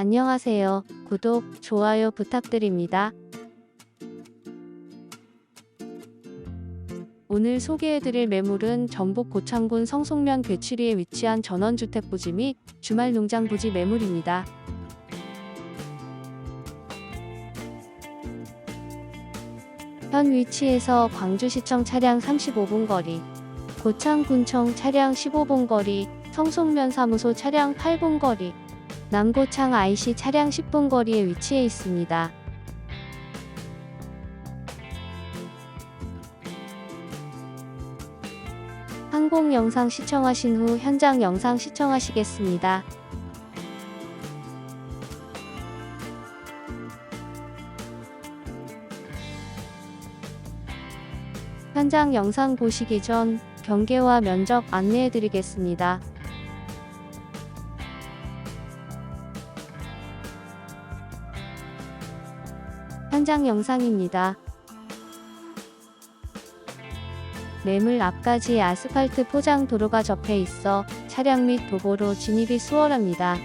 안녕하세요. 구독, 좋아요 부탁드립니다. 오늘 소개해드릴 매물은 전북 고창군 성송면 괴치리에 위치한 전원주택 부지 및 주말 농장 부지 매물입니다. 현 위치에서 광주시청 차량 35분 거리, 고창군청 차량 15분 거리, 성송면 사무소 차량 8분 거리, 남고창 IC 차량 10분 거리에 위치해 있습니다. 항공 영상 시청하신 후 현장 영상 시청하시겠습니다. 현장 영상 보시기 전 경계와 면적 안내해 드리겠습니다. 현장 영상입니다. 매물 앞까지 아스팔트 포장 도로가 접해 있어 차량 및 도보로 진입이 수월합니다.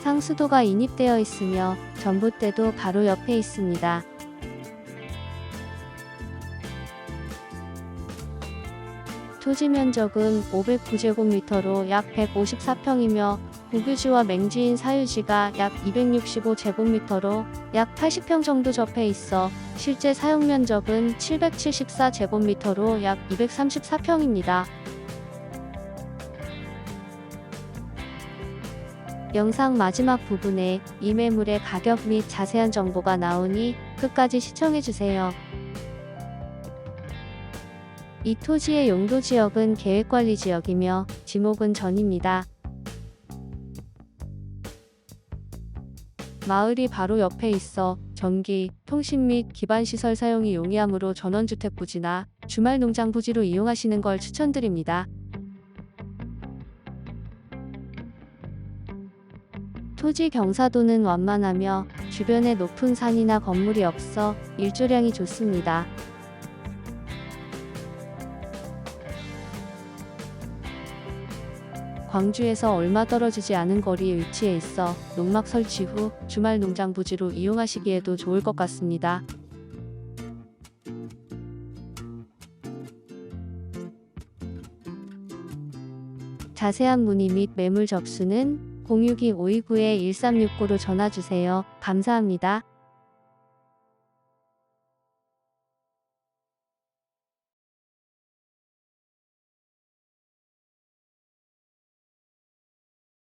상수도가 인입되어 있으며 전봇대도 바로 옆에 있습니다. 토지 면적은 509제곱미터로 약 154평이며 국유지와 맹지인 사유지가 약 265제곱미터로 약 80평 정도 접해 있어 실제 사용 면적은 774제곱미터로 약 234평입니다. 영상 마지막 부분에 이 매물의 가격 및 자세한 정보가 나오니 끝까지 시청해주세요. 이 토지의 용도 지역은 계획관리 지역이며 지목은 전입니다. 마을이 바로 옆에 있어 전기, 통신 및 기반시설 사용이 용이하므로 전원주택 부지나 주말 농장 부지로 이용하시는 걸 추천드립니다. 토지 경사도는 완만하며 주변에 높은 산이나 건물이 없어 일조량이 좋습니다. 광주에서 얼마 떨어지지 않은 거리에 위치해 있어 농막 설치 후 주말 농장 부지로 이용하시기에도 좋을 것 같습니다. 자세한 문의 및 매물 접수는 062-529-1369로 전화 주세요. 감사합니다.